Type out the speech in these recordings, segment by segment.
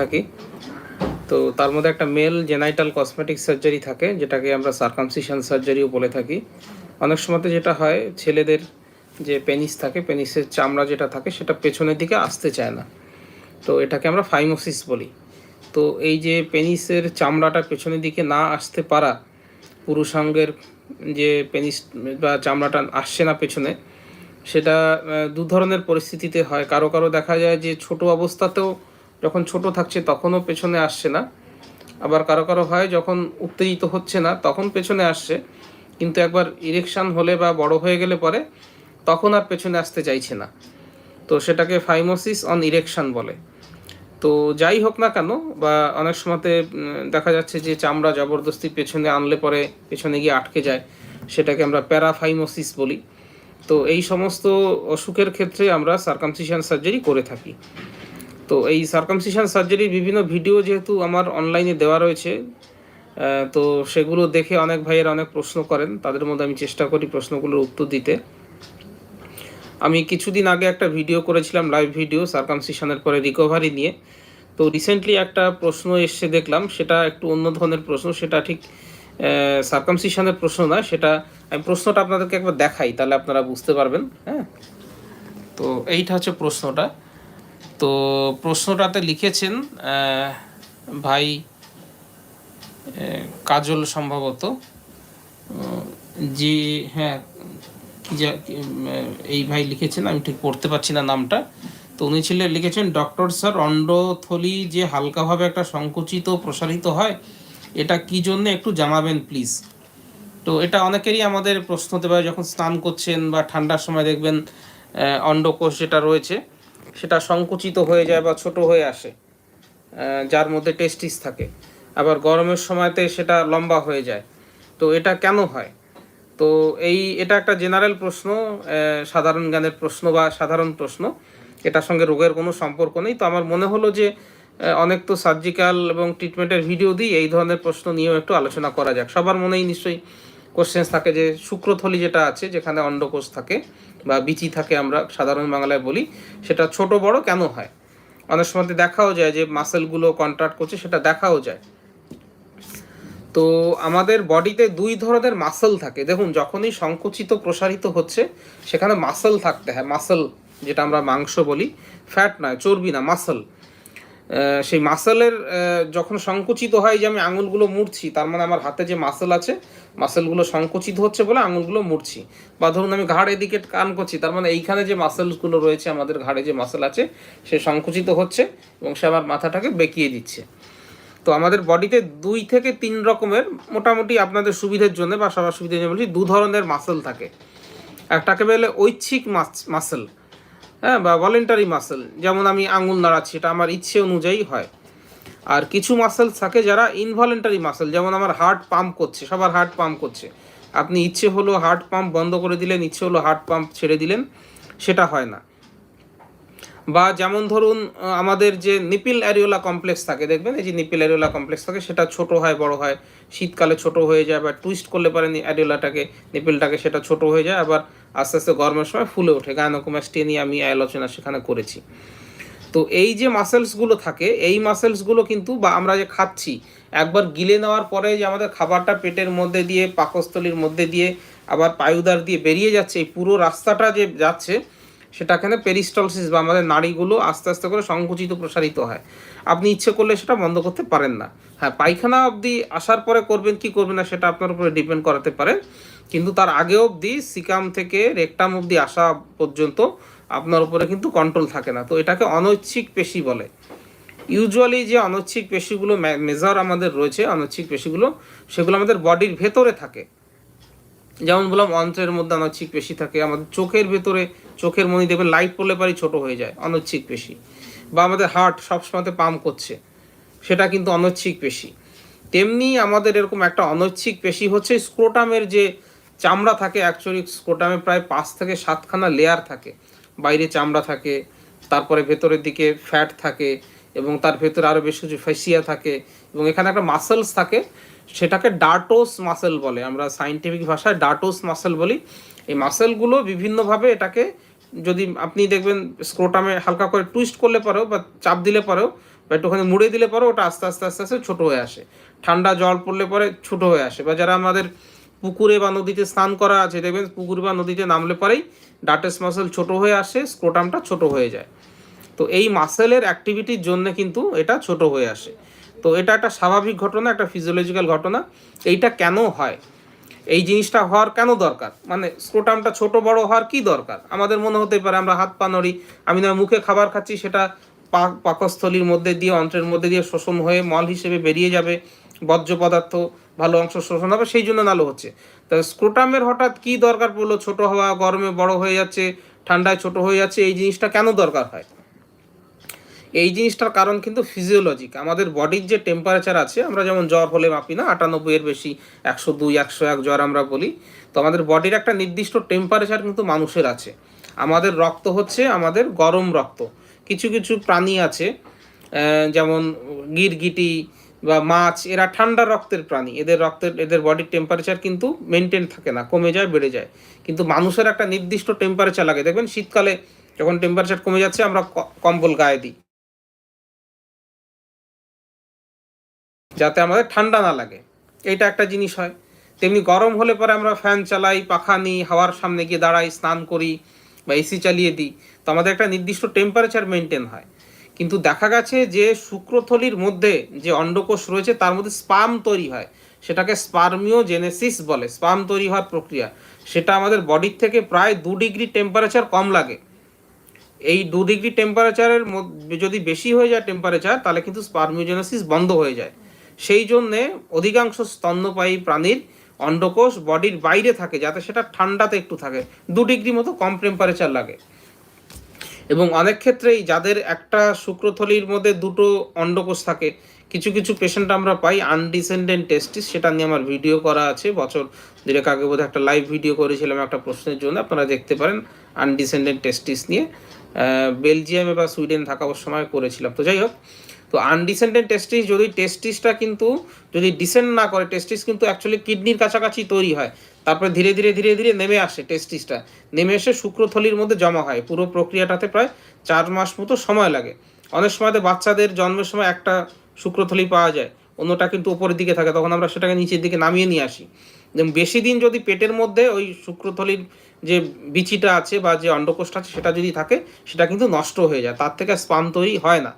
থাকি। তো তার মধ্যে একটা মেল জেনাইটাল কসমেটিক সার্জারি থাকে, যেটাকে আমরা সার্কামসিশন সার্জারিও বলে থাকি। অনেক সময়তে যেটা হয়, ছেলেদের যে পেনিস থাকে পেনিসের চামড়া যেটা থাকে, সেটা পেছনের দিকে আসতে চায় না। তো এটাকে আমরা ফাইমোসিস বলি। তো এই যে পেনিসের চামড়াটা পেছনের দিকে না আসতে পারা পুরুষাঙ্গের যে পেনিস বা চামড়াটা আসছে না পেছনে, সেটা দু ধরনের পরিস্থিতিতে হয়। কারও কারও দেখা যায় যে ছোট অবস্থাতেও যখন ছোট থাকছে তখনও পেছনে আসছে না। আবার কারও কারও হয় যখন উত্তেজিত হচ্ছে না, তখন পেছনে আসছে। কিন্তু একবার ইরেকশান হলে বা বড় হয়ে গেলে পরে তখন আর পেছনে আসতে চাইছে না। তো সেটাকে ফাইমোসিস অন ইরেকশন বলে। তো যাই হোক না কেন, বা অনেক সময়তে দেখা যাচ্ছে যে চামড়া জবরদস্তি পেছনে আনলে পরে পেছনে গিয়ে আটকে যায়। সেটাকে আমরা প্যারাফাইমোসিস বলি। তো এই সমস্ত অসুখের ক্ষেত্রে আমরা সার্কামসিশন সার্জারি করে থাকি। তো এই সার্কামসিশন সার্জারির বিভিন্ন ভিডিও যেহেতু আমার অনলাইনে দেওয়া রয়েছে তো সেগুলো দেখে অনেক ভাইয়ের অনেক প্রশ্ন করেন, তাদের মধ্যে আমি চেষ্টা করি প্রশ্নগুলোর উত্তর দিতে। আমি কিছুদিন আগে একটা ভিডিও করেছিলাম লাইভ ভিডিও সার্কামসিশনের পরে রিকভারি নিয়ে। তো রিসেন্টলি একটা প্রশ্ন এসে দেখলাম, সেটা একটু অন্য ধরনের প্রশ্ন, সেটা ঠিক সার্কামসিশনের প্রশ্ন না, সেটা আমি প্রশ্নটা আপনাদেরকে একবার দেখাই, তাহলে আপনারা বুঝতে পারবেন হ্যাঁ? তো এইটা হচ্ছে প্রশ্নটা। তো প্রশ্নটাতে লিখেছেন ভাই কাজল সম্ভবত, যে হ্যাঁ এই ভাই লিখেছেন, আমি ঠিক পড়তে পারছি না নামটা। তো উনি ছিলেন লিখেছেন, ডক্টর স্যার, অন্ডথলি যে হালকাভাবে একটা সংকুচিত, প্রসারিত হয়, এটা কি জন্য একটু জানাবেন প্লিজ তো এটা অনেকেরই আমাদের প্রশ্ন হতে পারে, যখন স্নান করছেন বা ঠান্ডার সময় দেখবেন অন্ডকোষ যেটা রয়েছে। সেটা সংকুচিত হয়ে যায় বা ছোট হয়ে আসে যার মধ্যে টেস্টিস থাকে। আবার গরমের সময়তে সেটা লম্বা হয়ে যায়। তো এটা কেন হয়? তো এই, এটা একটা জেনারেল প্রশ্ন সাধারণ জ্ঞানের প্রশ্ন বা সাধারণ প্রশ্ন। এটার সঙ্গে রোগের কোনো সম্পর্ক নেই। তো আমার মনে হলো যে অনেক তো সার্জিক্যাল এবং ট্রিটমেন্টের ভিডিও দিই, এই ধরনের প্রশ্ন নিয়েও একটু আলোচনা করা যাক। সবার মনেই নিশ্চয়ই কোশ্চেন্স থাকে যে শুক্রথলি যেটা আছে, যেখানে অন্ডকোষ থাকে বা বিচি থাকে আমরা সাধারণ বাংলায় বলি, সেটা ছোট বড় কেন হয়? অনেক সময় দেখাও যায় যে মাসেলগুলো কন্ট্রাক্ট করছে, সেটা দেখাও যায়। তো আমাদের বডিতে দুই ধরনের মাসল থাকে। দেখুন, যখনই সংকুচিত প্রসারিত হচ্ছে, সেখানে মাসল থাকতে হয়। মাসল যেটা আমরা মাংস বলি ফ্যাট নয়, চর্বি না মাসল সেই মাসেলের যখন সংকুচিত হয় যে আমি আঙুলগুলো মুড়ছি, তার মানে আমার হাতে যে মাসেল আছে, মাসেলগুলো সংকুচিত হচ্ছে বলে আঙুলগুলো মুড়ছি। বা ধরুন আমি ঘাড় এদিকে কান করছি, তার মানে এইখানে যে মাসেলসগুলো রয়েছে, আমাদের ঘাড়ে যে মাসেল আছে, সে সংকুচিত হচ্ছে এবং সে আমার মাথাটাকে বেঁকিয়ে দিচ্ছে। তো আমাদের বডিতে দুই থেকে তিন রকমের মোটামুটি আপনাদের সুবিধার জন্য বা সবার সুবিধার জন্য বলছি, দু ধরনের মাসেল থাকে। একটাকে বলে ঐচ্ছিক মাসেল। হ্যাঁ বা ভলেন্টারি মাসেল যেমন আমি আঙুল নাড়াচ্ছি, এটা আমার ইচ্ছে অনুযায়ী হয়। আর কিছু মাসেল থাকে যারা ইনভলেন্টারি মাসেল যেমন আমার হার্ট পাম্প করছে, সবার হার্ট পাম্প করছে। আপনি ইচ্ছে হলো হার্ট পাম্প বন্ধ করে দিলেন, ইচ্ছে হলো হার্ট পাম্প ছেড়ে দিলেন, সেটা হয় না। বা যেমন ধরুন আমাদের যে নিপিল অ্যারিওলা কমপ্লেক্স থাকে, দেখবেন? এই যে নিপিল অ্যারিওলা কমপ্লেক্স থাকে, সেটা ছোট হয়, বড় হয়। শীতকালে ছোট হয়ে যায় বা টুইস্ট করলে পারে অ্যারিওলাটাকে, নিপিলটাকে, সেটা ছোট হয়ে যায়, আবার আস্তে আস্তে গরমের সময় ফুলে ওঠে। গায়নোকোমাস্টিয়া নিয়ে আমি আলোচনা সেখানে করেছি। তো এই যে মাসেলসগুলো থাকে, এই মাসেলসগুলো কিন্তু, বা আমরা যে খাচ্ছি, একবার গিলে নেওয়ার পরে যে আমাদের খাবারটা পেটের মধ্যে দিয়ে, পাকস্থলীর মধ্যে দিয়ে, আবার পায়ুদার দিয়ে বেরিয়ে যাচ্ছে, এই পুরো রাস্তাটা যে যাচ্ছে সেটা এখানে পেরিস্টলসিস বা আমাদের নাড়িগুলো আস্তে আস্তে করে সংকুচিত প্রসারিত হয়। আপনি ইচ্ছে করলে সেটা বন্ধ করতে পারেন না। হ্যাঁ পায়খানা অবধি আসার পরে করবেন, কি করবেন না সেটা আপনার উপরে ডিপেন্ড করাতে পারেন কিন্তু তার আগে অবধি সিকাম থেকে রেকটাম অবধি আসা পর্যন্ত আপনার উপরে কিন্তু কন্ট্রোল থাকে না। তো এটাকে অনৈচ্ছিক পেশি বলে। ইউজুয়ালি যে অনৈচ্ছিক পেশিগুলো মেজার আমাদের রয়েছে, অনৈচ্ছিক পেশিগুলো, সেগুলো আমাদের বডির ভেতরে থাকে। যেমন বললাম, অন্ত্রের মধ্যে অনৈচ্ছিক পেশি থাকে। আমাদের চোখের ভেতরে চোখের মনি দেখবেন লাইট পড়লে পারি ছোট হয়ে যায়, অনৈচ্ছিক পেশি। বা আমাদের হার্ট সবসময়তে পাম্প করছে, সেটা কিন্তু অনৈচ্ছিক পেশি। তেমনি আমাদের এরকম একটা অনৈচ্ছিক পেশি হচ্ছে স্ক্রোটামের যে চামড়া থাকে অ্যাকচুয়ালি স্ক্রোটামে প্রায় পাঁচ থেকে সাতখানা লেয়ার থাকে। বাইরে চামড়া থাকে, তারপরে ভেতরের দিকে ফ্যাট থাকে, এবং তার ভেতরে আরও বেশ কিছু ফেসিয়া থাকে, এবং এখানে একটা মাসেলস থাকে, সেটাকে ডাটোস মাসেল বলে। আমরা সাইন্টিফিক ভাষায় ডাটোস মাসেল বলি। এই মাসেলগুলো বিভিন্নভাবে এটাকে যদি আপনি দেখবেন স্ক্রোটামে হালকা করে টুইস্ট করলে পরেও বা চাপ দিলে পরেও বা একটুখানি মুড়ে দিলে পরে ওটা আস্তে আস্তে আস্তে আস্তে ছোটো হয়ে আসে। ঠান্ডা জল পড়লে পরে ছোটো হয়ে আসে। বা যারা আমাদের পুকুরে বা নদীতে স্নান করা আছে, দেখবেন পুকুর বা নদীতে নামলে পরেই ডাটেস মাসেল ছোট হয়ে আসে স্ক্রোটামটা ছোট হয়ে যায়। তো এই মাসেলের অ্যাক্টিভিটির জন্য কিন্তু এটা ছোট হয়ে আসে। তো এটা একটা স্বাভাবিক ঘটনা, একটা ফিজিওলজিক্যাল ঘটনা। এইটা কেন হয়? এই জিনিসটা হওয়ার কেন দরকার? মানে স্ক্রোটামটা ছোট বড় হওয়ার কি দরকার? আমাদের মনে হতে পারে আমরা হাত পা নড়ি, আমি না মুখে খাবার খাচ্ছি, সেটা পাক পাকস্থলীর মধ্যে দিয়ে, অন্ত্রের মধ্যে দিয়ে শোষণ হয়ে মল হিসেবে বেরিয়ে যাবে, বর্জ্য পদার্থ ভালো অংশ শোষণ হবে, সেই জন্য নালো হচ্ছে। তা স্ক্রোটামের হঠাৎ কি দরকার পড়ল? ছোট হওয়া, গরমে বড় হয়ে যাচ্ছে, ঠান্ডায় ছোট হয়ে যাচ্ছে, এই জিনিসটা কেন দরকার হয়? এই জিনিসটার কারণ কিন্তু ফিজিওলজিক আমাদের বডির যে টেম্পারেচার আছে, আমরা যেমন জ্বর হলে মাপি না, আটানব্বই এর বেশি, একশো দুই, একশো এক জ্বর আমরা বলি। তো আমাদের বডির একটা নির্দিষ্ট টেম্পারেচার কিন্তু মানুষের আছে। আমাদের রক্ত হচ্ছে আমাদের গরম রক্ত। কিছু কিছু প্রাণী আছে যেমন গিরগিটি বা মাছ, এরা ঠান্ডা রক্তের প্রাণী। এদের রক্তের, এদের বডির টেম্পারেচার কিন্তু মেনটেন থাকে না, কমে যায়, বেড়ে যায়। কিন্তু মানুষের একটা নির্দিষ্ট টেম্পারেচার লাগে। দেখবেন শীতকালে যখন টেম্পারেচার কমে যাচ্ছে, আমরা কম্বল গায়ে দিই। যাতে আমাদের ঠান্ডা না লাগে। এইটা একটা জিনিস হয়। তেমনি গরম হলে পরে আমরা ফ্যান চালাই, পাখা নিই, হাওয়ার সামনে গিয়ে দাঁড়াই, স্নান করি বা এসি চালিয়ে দিই। তো আমাদের একটা নির্দিষ্ট টেম্পারেচার মেনটেন হয়। কিন্তু দেখা গেছে যে শুক্রথলির মধ্যে যে অন্ডকোষ রয়েছে, তার মধ্যে স্পাম তৈরি হয়। সেটাকে স্পার্মিও জেনেসিস বলে। স্পাম তৈরি হওয়ার প্রক্রিয়া। সেটা আমাদের বডির থেকে প্রায় দু ডিগ্রি টেম্পারেচার কম লাগে। এই দু ডিগ্রি টেম্পারেচারের যদি বেশি হয়ে যায় টেম্পারেচার তাহলে কিন্তু স্পার্মিওজেনেসিস বন্ধ হয়ে যায়। সেই জন্যে অধিকাংশ স্তন্যপায়ী প্রাণীর অন্ডকোষ বডির বাইরে থাকে, যাতে সেটা ঠান্ডাতে একটু থাকে। দু ডিগ্রি মতো কম টেম্পারেচার লাগে। এবং অনেক ক্ষেত্রেই যাদের একটা শুক্রথলির মধ্যে দুটো অন্ডকোষ থাকে, কিছু কিছু পেশেন্ট আমরা পাই আনডিসেন্ডেন্ট টেস্টিস সেটা নিয়ে আমার ভিডিও করা আছে। বছর দুয়েক আগে বোধহয় একটা লাইভ ভিডিও করেছিলাম একটা প্রশ্নের জন্য, আপনারা দেখতে পারেন আনডিসেন্ডেন্ট টেস্টিস নিয়ে। বেলজিয়ামে বা সুইডেন থাকা সময় করেছিলাম। তো যাই হোক তো আনডিসেন্ডেন্ট টেস্টিস যদি টেস্টিসটা কিন্তু, যদি ডিসেন্ড না করে টেস্টিস কিন্তু অ্যাকচুয়ালি কিডনির কাছাকাছি তৈরি হয়। তারপরে ধীরে ধীরে ধীরে ধীরে নেমে আসে টেস্টিসটা নেমে এসে শুক্রথলির মধ্যে জমা হয়। পুরো প্রক্রিয়াটাতে প্রায় চার মাস মতো সময় লাগে। অনেক সময়তে বাচ্চাদের জন্মের সময় একটা শুক্রথলি পাওয়া যায়। অন্যটা কিন্তু উপরের দিকে থাকে। তখন আমরা সেটাকে নিচের দিকে নামিয়ে নিয়ে আসি। বেশি দিন যদি পেটের মধ্যে ওই শুক্রথলির যে বিচিটা আছে বা যে অন্ডকোষ্ঠ আছে, সেটা যদি থাকে, সেটা কিন্তু নষ্ট হয়ে যায়। তার থেকে স্পাম তৈরি হয় না।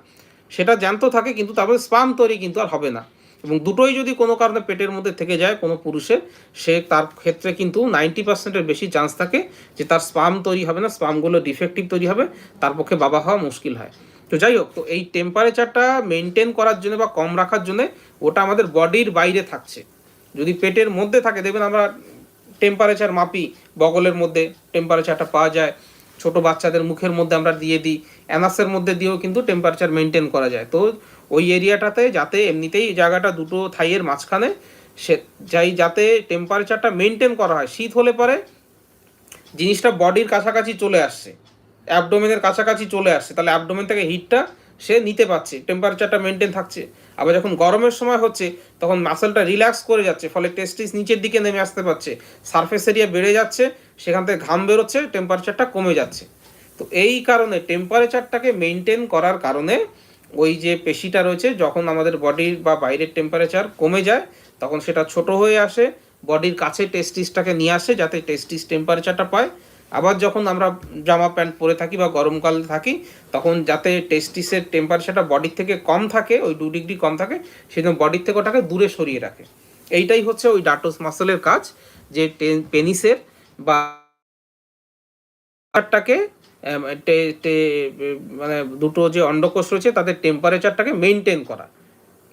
সেটা জ্যান্ত থাকে, কিন্তু তারপরে স্পাম তৈরি কিন্তু আর হবে না। এবং দুটোই যদি কোনো কারণে পেটের মধ্যে থেকে যায় কোনো পুরুষের সে তার ক্ষেত্রে কিন্তু নাইনটি পার্সেন্টের বেশি চান্স থাকে যে তার স্পাম তৈরি হবে না, স্পামগুলো ডিফেক্টিভ তৈরি হবে, তার পক্ষে বাবা হওয়া মুশকিল হয়। তো যাই হোক, তো এই টেম্পারেচারটা মেনটেন করার জন্য বা কম রাখার জন্য ওটা আমাদের বডির বাইরে থাকছে। যদি পেটের মধ্যে থাকে, দেখবেন আমরা টেম্পারেচার মাপি, বগলের মধ্যে টেম্পারেচারটা পাওয়া যায় ছোট বাচ্চাদের মুখের মধ্যে আমরা দিয়ে দিই অ্যানাসের মধ্যে দিয়েও কিন্তু টেম্পারেচার মেনটেন করা যায়। তো ওই এরিয়াটাতে যাতে এমনিতেই জায়গাটা দুটো থাইয়ের মাঝখানে, সে যাই যাতে টেম্পারেচারটা মেনটেন করা হয়। শীত হলে পরে জিনিসটা বডির কাছাকাছি চলে আসছে। অ্যাবডোমেনের কাছাকাছি চলে আসছে। তাহলে অ্যাবডোমেন থেকে হিটটা সে নিতে পারছে টেম্পারেচারটা মেনটেন থাকছে। আবার যখন গরমের সময় হচ্ছে, তখন মাসেলটা রিল্যাক্স করে যাচ্ছে, ফলে টেস্টিস নিচের দিকে নেমে আসতে পারছে। সারফেস এরিয়া বেড়ে যাচ্ছে, সেখান থেকে ঘাম বেরোচ্ছে টেম্পারেচারটা কমে যাচ্ছে। তো এই কারণে টেম্পারেচারটাকে মেনটেন করার কারণে ওই যে পেশিটা রয়েছে, যখন আমাদের বডির বা বাইরের টেম্পারেচার কমে যায়, তখন সেটা ছোট হয়ে আসে। বডির কাছে টেস্টিসটাকে নিয়ে আসে, যাতে টেস্টিস টেম্পারেচারটা পায়। আবার যখন আমরা জামা প্যান্ট পরে থাকি বা গরমকালে থাকি, তখন যাতে টেস্টিসের টেম্পারেচারটা বডির থেকে কম থাকে, ওই দু ডিগ্রি কম থাকে, সেজন্য বডির থেকে ওটাকে দূরে সরিয়ে রাখে। এইটাই হচ্ছে ওই ডাটোস মাসেলের কাজ, যে পেনিসের বা টাকে মানে দুটো যে অন্ডকোষ রয়েছে, তাদের টেম্পারেচারটাকে মেনটেন করা।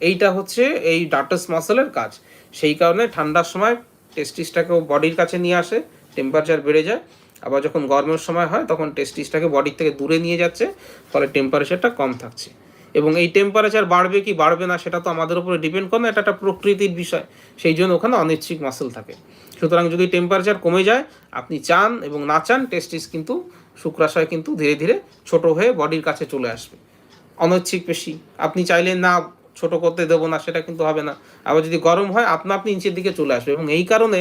এইটা হচ্ছে এই ডাটাস মাসেলের কাজ। সেই কারণে ঠান্ডার সময় টেস্টিসটাকেও বডির কাছে নিয়ে আসে টেম্পারেচার বেড়ে যায়। আবার যখন গরমের সময় হয়, তখন টেস্টিসটাকে বডির থেকে দূরে নিয়ে যাচ্ছে, ফলে টেম্পারেচারটা কম থাকছে। এবং এই টেম্পারেচার বাড়বে কি বাড়বে না, সেটা তো আমাদের উপরে ডিপেন্ড করে না, এটা একটা প্রকৃতির বিষয়। সেই জন্য ওখানে অনিচ্ছিক মাসেল থাকে। সুতরাং যদি টেম্পারেচার কমে যায়, আপনি চান এবং না চান টেস্টিস কিন্তু শুক্রাশয় কিন্তু ধীরে ধীরে ছোট হয়ে বডির কাছে চলে আসবে। অনৈচ্ছিক পেশি। আপনি চাইলে না ছোট করতে দেবো না, সেটা কিন্তু হবে না। আবার যদি গরম হয়, আপনা আপনি নিচের দিকে চলে আসবে। এবং এই কারণে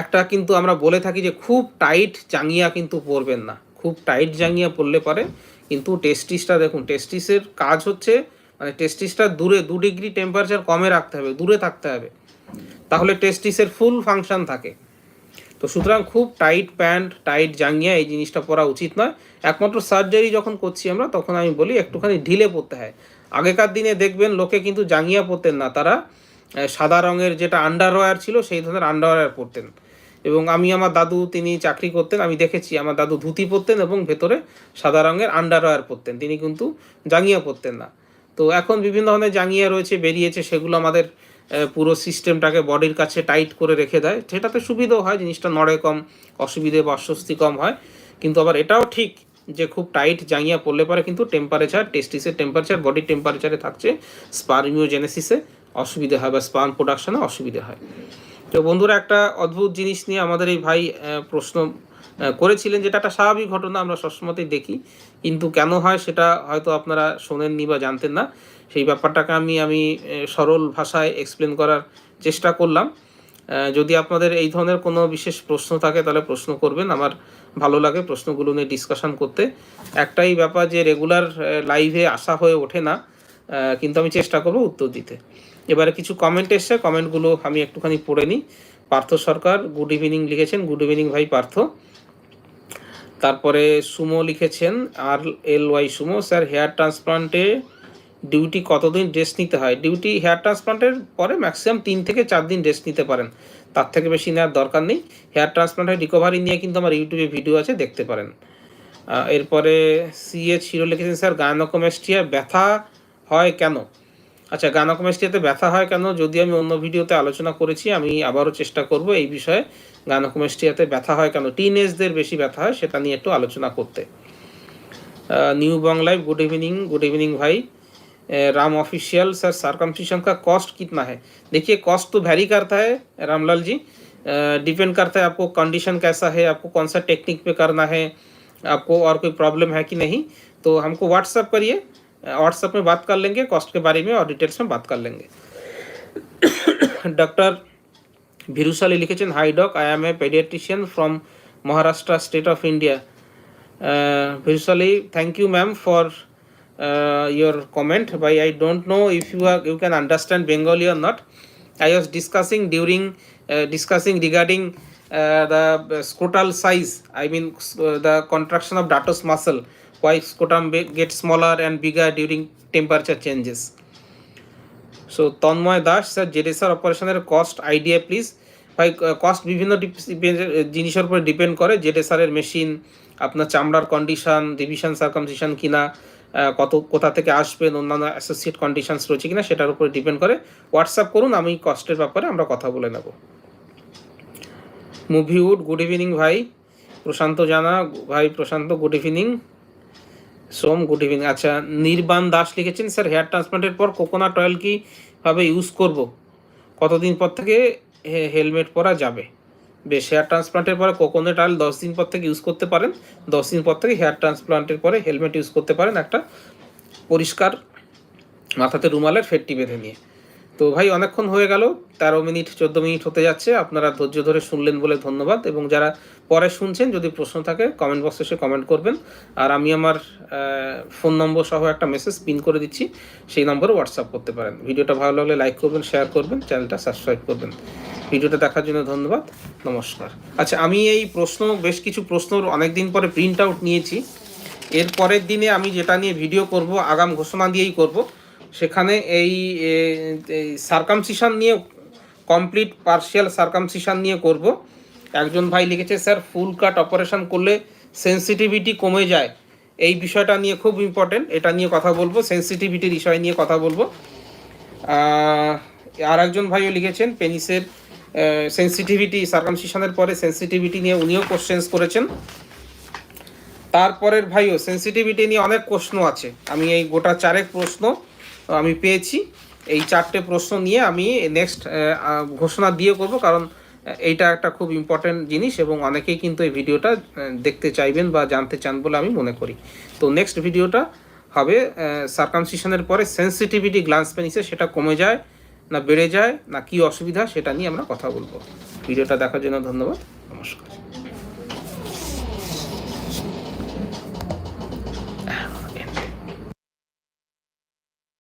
একটা কিন্তু আমরা বলে থাকি যে খুব টাইট জাঙ্গিয়া কিন্তু পরবেন না। খুব টাইট জাঙ্গিয়া পরলে পরে কিন্তু টেস্টিসটা দেখুন টেস্টিসের কাজ হচ্ছে মানে টেস্টিসটা দূরে দু ডিগ্রি টেম্পারেচার কমে রাখতে হবে, দূরে থাকতে হবে। তাহলে টেস্টিসের ফুল ফাংশন থাকে। তো সুতরাং খুব টাইট প্যান্ট টাইট জাঙ্গিয়া এই জিনিসটা পরা উচিত নয়। একমাত্র সার্জারি যখন করছি আমরা, তখন আমি বলি একটুখানি ঢিলে পরতে হয়। আগেকার দিনে দেখবেন লোকে কিন্তু জাঙ্গিয়া পরতেন না, তারা সাদা রঙের যেটা আন্ডারওয়্যার ছিল সেই ধরনের আন্ডারওয়্যার পরতেন। এবং আমি আমার দাদু, তিনি চাকরি করতেন, আমি দেখেছি আমার দাদু ধুতি পরতেন এবং ভেতরে সাদা রঙের আন্ডারওয়্যার পরতেন। তিনি কিন্তু জাঙ্গিয়া পরতেন না। তো এখন বিভিন্ন ধরনের জাঙ্গিয়া রয়েছে, বেরিয়েছে, সেগুলো আমাদের পুরো সিস্টেমটাকে বডির কাছে টাইট করে রেখে দেয়। সেটাতে সুবিধাও হয়, জিনিসটা নড়ে কম, অসুবিধে বা অস্বস্তি কম হয়। কিন্তু আবার এটাও ঠিক যে খুব টাইট জাঙ্গিয়া পড়লে পরে কিন্তু টেম্পারেচার টেস্টিসের টেম্পারেচার বডির টেম্পারেচারে থাকছে স্পারমিওজেনেসিসে অসুবিধে হয় বা স্পার্ম প্রোডাকশনে অসুবিধে হয়। তো বন্ধুরা একটা অদ্ভুত জিনিস নিয়ে আমাদের এই ভাই প্রশ্ন করেছিলেন যেটা একটা স্বাভাবিক ঘটনা আমরা সবসময়তেই দেখি। কিন্তু কেন হয় সেটা হয়তো আপনারা শোনেননি বা জানতেন না। সেই ব্যাপারটাকে আমি আমি সরল ভাষায় এক্সপ্লেন করার চেষ্টা করলাম। যদি আপনাদের এই ধরনের কোনো বিশেষ প্রশ্ন থাকে তাহলে প্রশ্ন করবেন। আমার ভালো লাগে প্রশ্নগুলো নিয়ে ডিসকাশন করতে। একটাই ব্যাপার যে রেগুলার লাইভে আসা হয়ে ওঠে না। কিন্তু আমি চেষ্টা করব উত্তর দিতে। এবারে কিছু কমেন্ট এসছে কমেন্টগুলো আমি একটুখানি পড়ে নিই। পার্থ সরকার গুড ইভিনিং লিখেছেন গুড ইভিনিং ভাই পার্থ। তারপরে সুমো লিখেছেন আর L Y Sumo sir hair ট্রান্সপ্লান্টে duty কতদিন রেস্ট নিতে হয়? ডিউটি হেয়ার ট্রান্সপ্লান্টের পরে ম্যাক্সিমাম তিন থেকে চার দিন রেস্ট নিতে পারেন। তার থেকে বেশি নেওয়ার দরকার নেই। হেয়ার ট্রান্সপ্লান্টের রিকভারি নিয়ে কিন্তু আমার ইউটিউবে ভিডিও আছে, দেখতে পারেন। এরপরে সিএচ হিরো লিখেছেন স্যার গায়নোকোমেস্টিয়া ব্যথা হয় কেন আচ্ছা গায়নোকোমেস্টিয়াতে ব্যথা হয় কেন যদি আমি অন্য ভিডিওতে আলোচনা করেছি আমি আবারও চেষ্টা করব এই বিষয়ে গায়নোকোমেস্টিয়াতে ব্যথা হয় কেন টিনেজদের বেশি ব্যথা হয় সেটা নিয়ে একটু আলোচনা করতে new Bang live good evening good evening भाई अ, राम ऑफिशियल सर सरकमसिशन का कॉस्ट कितना है देखिए कॉस्ट तो वैरी करता है रामलाल जी डिपेंड करता है आपको कंडीशन कैसा है आपको कौन सा टेक्निक पे करना है आपको और कोई प्रॉब्लम है कि नहीं तो हमको व्हाट्सअप करिए व्हाट्सअप में बात कर लेंगे कॉस्ट के बारे में और डिटेल्स में बात कर लेंगे डॉक्टर ভিরুশালী লিখেছেন hi doc I am a paediatrician from Maharashtra state of India Virushali thank you ma'am for your comment by i don't know if you are you can understand bengali or not i was discussing during uh, discussing regarding uh, the scrotal size i mean uh, the contraction of datus muscle why scrotum be- gets smaller and bigger during temperature changes. So Tanmay Das sir জেডেসার অপারেশনের cost idea please ভাই cost বিভিন্ন জিনিসের উপর depend করে জেডেসারের machine আপনার চামড়ার condition division circumcision কিনা কত, কোথা থেকে আসবেন, অন্যান্য অ্যাসোসিয়েট কন্ডিশনস রয়েছে কিনা সেটার উপর ডিপেন্ড করে হোয়াটসঅ্যাপ করুন, আমি কস্টের ব্যাপারে আমরা কথা বলে নেব। মুভিউড গুড ইভিনিং ভাই। প্রশান্ত জানা, ভাই Prashant good evening Som good evening আচ্ছা নির্বাণ দাস লিখেছেন, স্যার হেয়ার ট্রান্সপ্লান্টের পর কোকোনাট অয়েল কীভাবে ইউজ করব? কতদিন পর থেকে হেলমেট পরা যাবে? বেশ হেয়ার ট্রান্সপ্লান্টের পরে কোকোনাট অয়েল দশ দিন পর থেকে ইউজ করতে পারেন। দশ দিন পর থেকে হেয়ার ট্রান্সপ্লান্টের পরে হেলমেট ইউজ করতে পারেন একটা পরিষ্কার মাথাতে রুমালের ফেটটি বেঁধে নিয়ে। তো ভাই, অনেকক্ষণ হয়ে গেল। তেরো মিনিট, চোদ্দ মিনিট হতে যাচ্ছে। আপনারা ধৈর্য ধরে শুনলেন বলে ধন্যবাদ। এবং যারা পরে শুনছেন, যদি প্রশ্ন থাকে কমেন্ট বক্সে এসে কমেন্ট করবেন। আর আমি আমার ফোন নম্বর সহ একটা মেসেজ পিন করে দিচ্ছি। সেই নম্বরে হোয়াটসঅ্যাপ করতে পারেন। ভিডিওটা ভালো লাগলে লাইক করবেন শেয়ার করবেন চ্যানেলটা সাবস্ক্রাইব করবেন। ভিডিওটা দেখার জন্য ধন্যবাদ। নমস্কার। আচ্ছা আমি এই প্রশ্ন, বেশ কিছু প্রশ্ন অনেক দিন পরে প্রিন্ট আউট নিয়েছি। এর পরের দিনে আমি যেটা নিয়ে ভিডিও করব, আগাম ঘোষণা দিয়েই করব। সেখানে এই সার্কামসিশন নিয়ে কমপ্লিট পার্শিয়াল সার্কামসিশন নিয়ে করব। একজন ভাই লিখেছে, স্যার ফুল কাট অপারেশন করলে সেন্সিটিভিটি কমে যায়। এই বিষয়টা নিয়ে খুব ইম্পর্টেন্ট এটা নিয়ে কথা বলব সেন্সিটিভিটির বিষয় নিয়ে কথা বলব। আর একজন ভাইও লিখেছেন পেনিসের সেন্সিটিভিটি সার্কামসিশনের পরে সেন্সিটিভিটি নিয়ে উনিও কোশ্চেন্স করেছেন। তারপরের ভাইও সেন্সিটিভিটি নিয়ে অনেক প্রশ্ন আছে। আমি এই গোটা চারেক প্রশ্ন আমি পেয়েছি। এই চারটে প্রশ্ন নিয়ে আমি নেক্সট ঘোষণা দিয়ে করব কারণ এইটা একটা খুব ইম্পর্টেন্ট জিনিস এবং অনেকেই কিন্তু এই ভিডিওটা দেখতে চাইবেন বা জানতে চান বলে আমি মনে করি। তো নেক্সট ভিডিওটা হবে সার্কামসিশনের পরে সেন্সিটিভিটি গ্লান্স পেনিসে সেটা কমে যায় না বেড়ে যায় না কি অসুবিধা সেটা নিয়ে আমরা কথা বলব। ভিডিওটা দেখার জন্য ধন্যবাদ। নমস্কার।